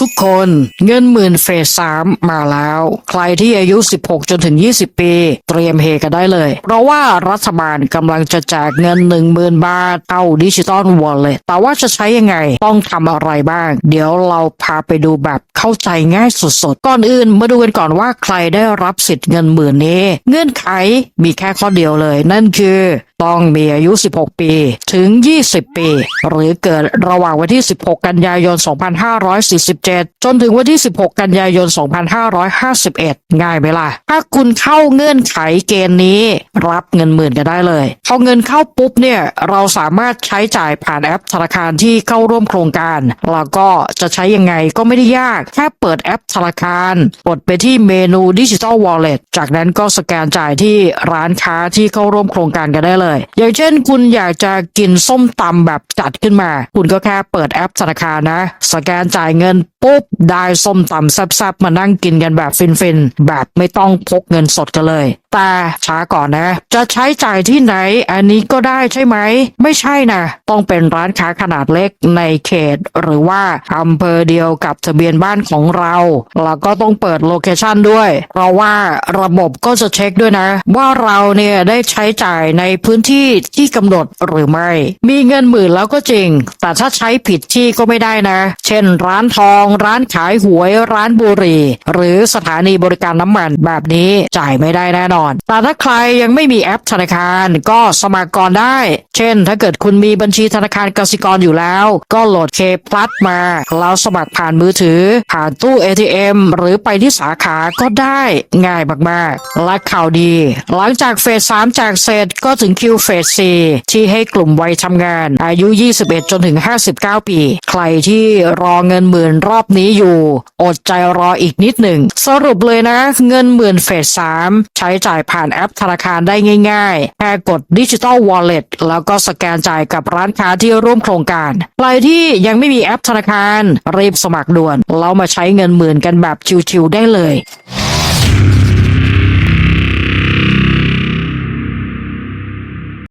ทุกคนเงินหมื่นเฟสสามมาแล้ว ใครที่อายุ 16 จนถึง 20 ปี เตรียมเฮกันได้เลย เพราะว่ารัฐบาลกำลังจะแจกเงิน 10,000 บาทเข้าดิจิตอลวอลเล็ตแต่ว่าจะใช้ยังไงต้องทำอะไรบ้าง เดี๋ยวเราพาไปดูแบบเข้าใจง่ายสุดๆ ก่อนอื่นมาดูกันก่อนว่าใครได้รับสิทธิ์เงินหมื่นนี้ เงื่อนไขมีแค่ข้อเดียวเลย นั่นคือ ต้องมีอายุ 16 ปี ถึง 20 ปี หรือเกิดระหว่างวันที่ 16 กันยายน 2547 จนถึงวันที่ 16 กันยายน 2551 ง่ายไหมล่ะ ถ้าคุณเข้าเงื่อนไขเกณฑ์นี้ รับเงินหมื่นกันได้เลยพอเงินเข้าปุ๊บเนี่ย เราสามารถใช้จ่ายผ่านแอปธนาคารที่เข้าร่วมโครงการ แล้วก็จะใช้ยังไงก็ไม่ได้ยาก แค่เปิดแอปธนาคารกดไปที่เมนูดิจิ t a ลวอลเล็ตจากนั้นก็สแกนจ่ายที่ร้านค้าที่เข้าร่วมโครงการกันได้เลยอย่างเช่นคุณอยากจะกินส้มตำแบบจัดขึ้นมา คุณก็แค่เปิดแอปธนาคารนะ สแกนจ่ายเงินปุ๊บ ได้ส้มตำแซ่บๆ มานั่งกินกันแบบฟินๆ แบบไม่ต้องพกเงินสดกันเลย แต่ช้าก่อนนะ จะใช้จ่ายที่ไหน อันนี้ก็ได้ใช่ไหม ไม่ใช่นะต้องเป็นร้านค้าขนาดเล็กในเขต หรือว่าอำเภอเดียวกับทะเบียนบ้านของเรา แล้วก็ต้องเปิดโลเคชันด้วย เพราะว่าระบบก็จะเช็คด้วยนะ ว่าเราเนี่ยได้ใช้จ่ายในพื้นที่ที่กำหนดหรือไม่ มีเงินหมื่นแล้วก็จริง แต่ถ้าใช้ผิดที่ก็ไม่ได้นะ เช่น ร้านทอง ร้านขายหวย ร้านบุหรี่ หรือสถานีบริการน้ำมันแบบนี้จ่ายไม่ได้แน่นอนแต่ถ้าใครยังไม่มีแอปธนาคารก็สมัครก่อนได้ เช่น ถ้าเกิดคุณมีบัญชีธนาคารกสิกรอยู่แล้ว ก็โหลดเคพลัสมาแล้วสมัครผ่านมือถือ ผ่านตู้ ATM หรือไปที่สาขาก็ได้ง่ายมากๆ และข่าวดี หลังจากเฟส3จากเสร็จก็ถึงคิวเฟส4ที่ให้กลุ่มวัยทำงาน อายุ 21 จนถึง 59 ปี ใครที่รอเงินหมื่นรอบนี้อยู่ อดใจรออีกนิดหนึ่ง สรุปเลยนะ เงินหมื่นเฟส3ใช้จ่ายผ่านแอปธนาคารได้ง่ายๆ แค่กดดิจิ t a ลวอลเล็ตแล้วก็สแกนจ่ายกับร้านค้าที่ร่วมโครงการ ใครที่ยังไม่มีแอปธนาคารรีบสมัครด่วน แล้วมาใช้เงินหมื่นกันแบบชิวๆได้เลย